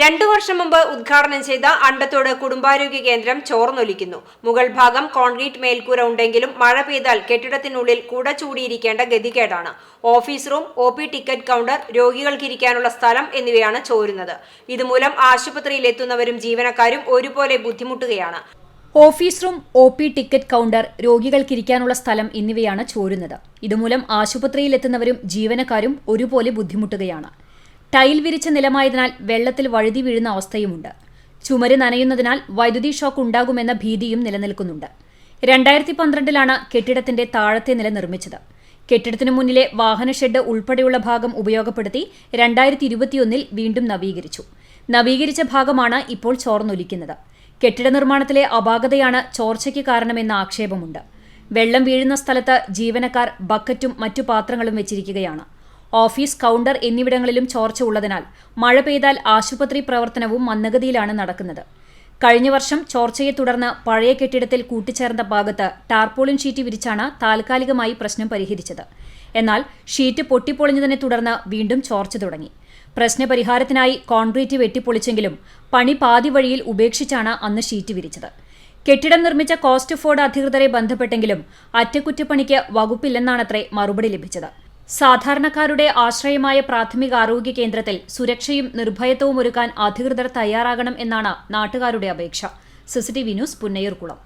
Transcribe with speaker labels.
Speaker 1: രണ്ടു വർഷം മുമ്പ് ഉദ്ഘാടനം ചെയ്ത അണ്ടത്തോട് കുടുംബാരോഗ്യ കേന്ദ്രം ചോർന്നൊലിക്കുന്നു. മുകൾ ഭാഗം കോൺക്രീറ്റ് മേൽക്കൂര ഉണ്ടെങ്കിലും മഴ പെയ്താൽ കെട്ടിടത്തിനുള്ളിൽ കുട ചൂടിയിരിക്കേണ്ട ഗതികേടാണ്. Office room O P ticket counter രോഗികൾക്കിരിക്കാനുള്ള സ്ഥലം എന്നിവയാണ് ചോരുന്നത്. ഇതുമൂലം ആശുപത്രിയിൽ എത്തുന്നവരും ജീവനക്കാരും ഒരുപോലെ ബുദ്ധിമുട്ടുകയാണ്.
Speaker 2: Office room O P ticket counter രോഗികൾക്കിരിക്കാനുള്ള സ്ഥലം എന്നിവയാണ് ചോരുന്നത്. ഇതുമൂലം ആശുപത്രിയിലെത്തുന്നവരും ജീവനക്കാരും ഒരുപോലെ ബുദ്ധിമുട്ടുകയാണ്. ടൈൽ വിരിച്ച നിലമായതിനാൽ വെള്ളത്തിൽ വഴുതി വീഴുന്ന അവസ്ഥയുമുണ്ട്. ചുമര് നനയുന്നതിനാൽ വൈദ്യുതി ഷോക്ക് ഉണ്ടാകുമെന്ന ഭീതിയും നിലനിൽക്കുന്നുണ്ട്. രണ്ടായിരത്തി പന്ത്രണ്ടിലാണ് കെട്ടിടത്തിന്റെ താഴത്തെ നില നിർമ്മിച്ചത്. കെട്ടിടത്തിനു മുന്നിലെ വാഹന ഷെഡ് ഉൾപ്പെടെയുള്ള ഭാഗം ഉപയോഗപ്പെടുത്തി രണ്ടായിരത്തി ഇരുപത്തിയൊന്നിൽ വീണ്ടും നവീകരിച്ചു. നവീകരിച്ച ഭാഗമാണ് ഇപ്പോൾ ചോർന്നൊലിക്കുന്നത്. കെട്ടിട നിർമ്മാണത്തിലെ അപാകതയാണ് ചോർച്ചയ്ക്ക് കാരണമെന്ന ആക്ഷേപമുണ്ട്. വെള്ളം വീഴുന്ന സ്ഥലത്ത് ജീവനക്കാർ ബക്കറ്റും മറ്റു പാത്രങ്ങളും വെച്ചിരിക്കുകയാണ്. ഓഫീസ് കൗണ്ടർ എന്നിവിടങ്ങളിലും ചോർച്ച ഉള്ളതിനാൽ മഴ പെയ്താൽ ആശുപത്രി പ്രവർത്തനവും മന്ദഗതിയിലാണ് നടക്കുന്നത്. കഴിഞ്ഞ വർഷം ചോർച്ചയെ തുടർന്ന് പഴയ കെട്ടിടത്തിൽ കൂട്ടിച്ചേർന്ന ഭാഗത്ത് ടാർപോളിൻ ഷീറ്റ് വിരിച്ചാണ് താൽക്കാലികമായി പ്രശ്നം പരിഹരിച്ചത്. എന്നാൽ ഷീറ്റ് പൊട്ടിപ്പൊളിഞ്ഞതിനെ തുടർന്ന് വീണ്ടും ചോർച്ച തുടങ്ങി. പ്രശ്നപരിഹാരത്തിനായി കോൺക്രീറ്റ് വെട്ടിപ്പൊളിച്ചെങ്കിലും പണി പാതി വഴിയിൽ ഉപേക്ഷിച്ചാണ് അന്ന് ഷീറ്റ് വിരിച്ചത്. കെട്ടിടം നിർമ്മിച്ച കോസ്റ്റ് ഫോർഡ് അധികൃതരെ ബന്ധപ്പെട്ടെങ്കിലും അറ്റകുറ്റപ്പണിക്ക് വകുപ്പില്ലെന്നാണത്രേ മറുപടി ലഭിച്ചത്. സാധാരണക്കാരുടെ ആശ്രയമായ പ്രാഥമിക ആരോഗ്യ കേന്ദ്രത്തിൽ സുരക്ഷയും നിർഭയത്വവും ഒരുക്കാൻ അധികൃതർ തയ്യാറാകണം എന്നാണ് നാട്ടുകാരുടെ അപേക്ഷ. CCTV news Punnayurkulam.